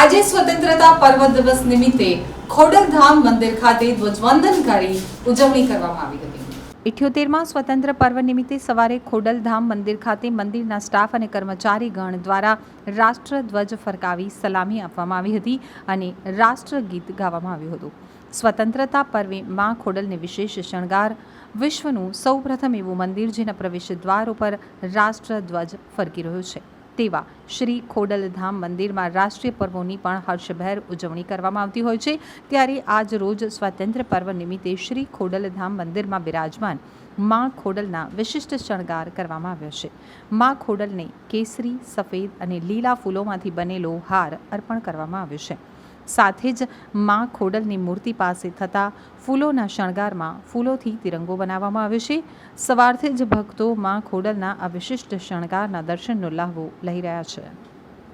આજે સ્વતંત્રતા પર્વ દિવસ નિમિત્તે ખોડલધામ મંદિર ખાતે ધ્વજવંદન કરી ઉજવણી કરવામાં આવી હતી. ઇઠ્યોતેરમાં સ્વતંત્ર પર્વ નિમિત્તે સવારે ખોડલધામ મંદિર ખાતે મંદિરના સ્ટાફ અને કર્મચારીગણ દ્વારા રાષ્ટ્રધ્વજ ફરકાવી સલામી આપવામાં આવી હતી અને રાષ્ટ્રગીત ગાવામાં આવ્યું હતું. સ્વતંત્રતા પર્વે મા ખોડલને વિશેષ શણગાર, વિશ્વનું સૌપ્રથમ એવું મંદિર જેના પ્રવેશ દ્વાર ઉપર રાષ્ટ્રધ્વજ ફરકી રહ્યો છે. તેવા શ્રી ખોડલધામ મંદિરમાં રાષ્ટ્રીય પર્વોની પણ હર્ષભેર ઉજવણી કરવામાં આવતી હોય છે. ત્યારે આજ રોજ સ્વાતંત્ર્ય પર્વ નિમિત્તે શ્રી ખોડલધામ મંદિરમાં બિરાજમાન મા ખોડલના વિશિષ્ટ શણગાર કરવામાં આવ્યો છે. મા ખોડલને કેસરી, સફેદ અને લીલા ફૂલોમાંથી બનેલો હાર અર્પણ કરવામાં આવ્યો છે. સાથે જ મા ખોડલની મૂર્તિ પાસે થતા ફૂલોના શણગારમાં ફૂલોથી તિરંગો બનાવવામાં આવ્યો છે. સવારથી જ ભક્તો મા ખોડલના આ વિશિષ્ટ શણગારના દર્શનનો લાહવો લઈ રહ્યા છે.